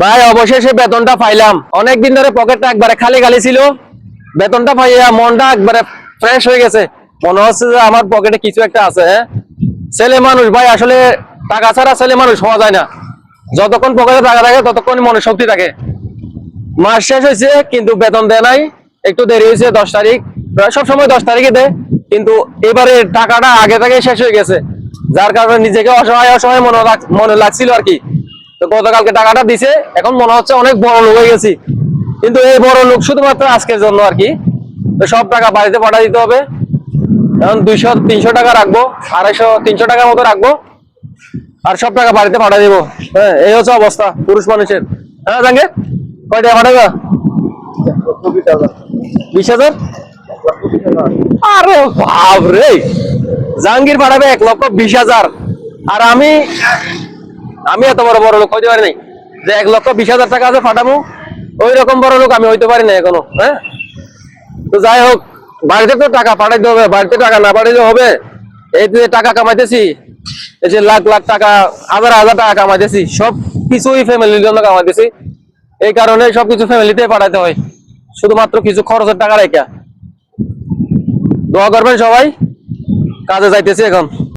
ভাই, অবশেষে বেতনটা পাইলাম। অনেক দিন ধরে পকেটটা একবারে খালি খালি ছিল। বেতনটা পাইয়া মনটা একবারে ফ্রেশ হয়ে গেছে। মনে হচ্ছে যে আমার পকেটে কিছু একটা আছে হ্যাঁ? ছেলে মানুষ, ভাই, আসলে টাকা ছাড়া ছেলে মানুষ হওয়া যায় না। যতক্ষণ পকেটে টাকা থাকে, ততক্ষণ মনে শক্তি থাকে। মাস শেষ হয়েছে, কিন্তু বেতন দেয় নাই। একটু দেরি হয়েছে, দশ তারিখ। প্রায় সব সময় দশ তারিখে দেয়, কিন্তু এবারে টাকাটা আগে থেকে শেষ হয়ে গেছে। যার কারণে নিজেকে অসহায় অসহায় মনে মনে লাগছিল আর কি। তো গতকালকে টাকাটা দিছে, এখন মনে হচ্ছে অনেক বড় লোক হয়ে গেছি। কিন্তু এই বড় লোক শুধুমাত্র আজকের জন্য আর কি। তো সব টাকা বাড়িতে পাঠা দিতে হবে। এখন দুইশো, তিনশো টাকা রাখব, আড়াইশো, তিনশো টাকার মতো রাখব। আর সব টাকা বাড়িতে পাঠা দিব। হ্যাঁ এই হচ্ছে অবস্থা, পুরুষ মানুষের। হ্যাঁ জাঙ্গে কয় টাকা পাঠাবা? বিশ হাজার? আরে বাপ রে জাহাঙ্গীর পাঠাবে এক লক্ষ বিশ হাজার। আর আমি আমি এত বড় বড় লোক হইতে পারি নাই। যে এক লক্ষ বিশ হাজার টাকা আছে পাঠাবো ওই রকম বড় লোক আমি হইতে পারি না এখনও হ্যাঁ? তো যাই হোক, বাড়িতে তো টাকা পাঠাইতে হবে, বাড়িতে টাকা না পাঠাইলে হবে। এই যে টাকা কামাইতেছি, এই যে লাখ লাখ টাকা, হাজার হাজার টাকা কামাইতেছি, সব কিছুই ফ্যামিলির জন্য কামাইতেছি। এই কারণে সবকিছু ফ্যামিলিতে পাঠাইতে হয়। শুধুমাত্র কিছু খরচের টাকা রেখা দোয়া করবেন সবাই, কাজে যাইতেছি এখন।